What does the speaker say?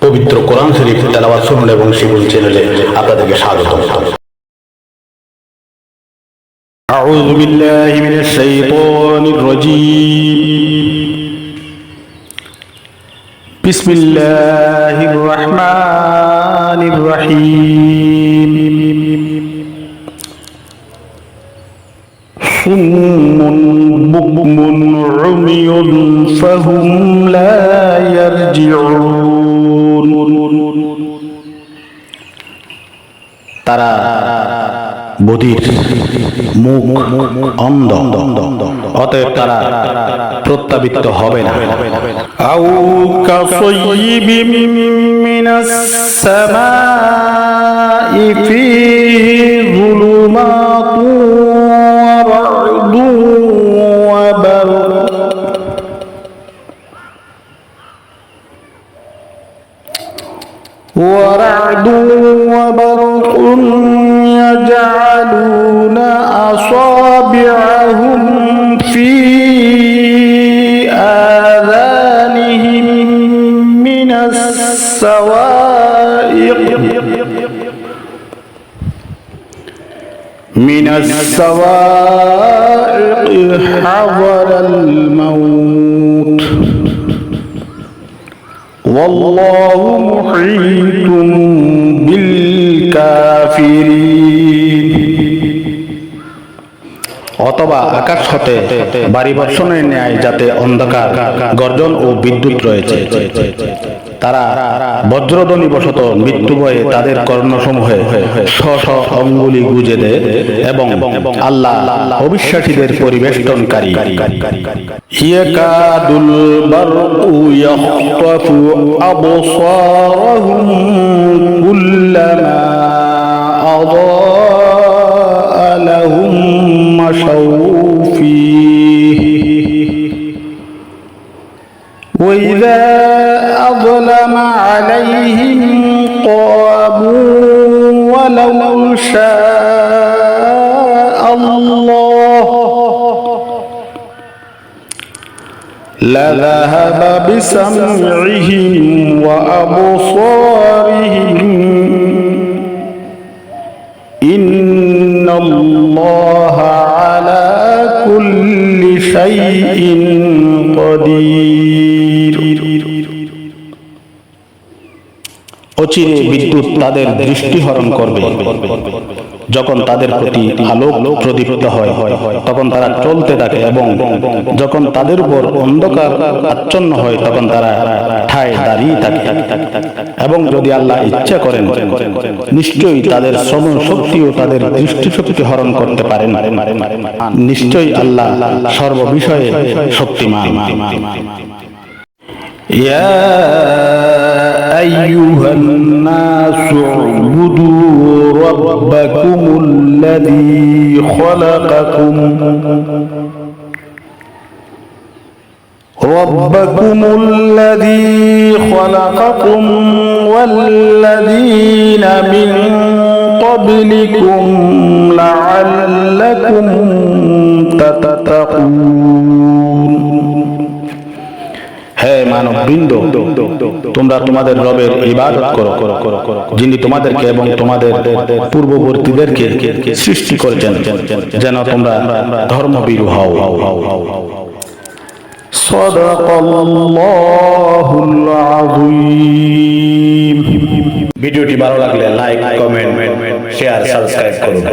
পবিত্র কোরআন শরীফ তেলাওয়াত শুনুন এবং শিবুল চ্যানেলে আপনাদেরকে স্বাগত أعوذ بالله من الشيطان الرجيم بسم الله الرحمن الرحيم صم بكم عمي فهم لا يرجعون বধির মুখ অন্ধ অতএব তারা প্রত্যাবৃত্ত হবে না আউ كصيب من السماء فيه ظلمات ورعد وبرق ورعد وبرق يجعلون أصابعهم في آذانهم من السوائق. من السوائق حضر الموت. والله محيط بالكافرين. অথবা আকাশ হতে বাড়ি বর্ষণের ন্যায় যাতে অন্ধকার, গর্জন ও বিদ্যুৎ রয়েছে। তারা বজ্রধ্বনি বশত মৃত্যু ভয়ে তাদের কর্ণসমূহে স্ব স্ব অঙ্গুলি গুজে দেয় এবং আল্লাহ অবিশ্বাসীদের পরিবেষ্টনকারী। ইয়াকাদুল বারউ ইয়াখতাফু আবসারহুম وإذا أظلم عليهم قاموا ولو شاء الله لذهب بسمعهم وأبصارهم. إن الله على كل شيء قدير. অচিরে বিদ্যুৎ তাদের দৃষ্টি হরণ করবে। যখন তাদের প্রতি আলোক প্রদীপ্ত হয়, তখন তারা চলতে থাকে এবং যখন তাদের উপর অন্ধকার আচ্ছন্ন হয়, তখন তারা ঠায় দাঁড়িয়ে থাকে। এবং যদি আল্লাহ ইচ্ছা করেন, নিশ্চয়ই তাদের শ্রম ও তাদের দৃষ্টি শক্তি হরণ করতে পারেন নিশ্চয়ই আল্লাহ সর্ববিষয়ে শক্তিমান। يا أيها الناس اعبدوا ربكم الذي خلقكم ربكم الذي خلقكم والذين من قبلكم لعلكم تتقون. মানব বৃন্দ তোমরা তোমাদের রবের ইবাদত করো। যিনি তোমাদেরকে এবং তোমাদের পূর্ববর্তীদেরকে সৃষ্টি করেছেন যেন তোমরা ধর্মবীর হও। সদাকাল্লাহুল আযীম। ভিডিওটি ভালো লাগলে লাইক কমেন্ট শেয়ার সাবস্ক্রাইব করুন।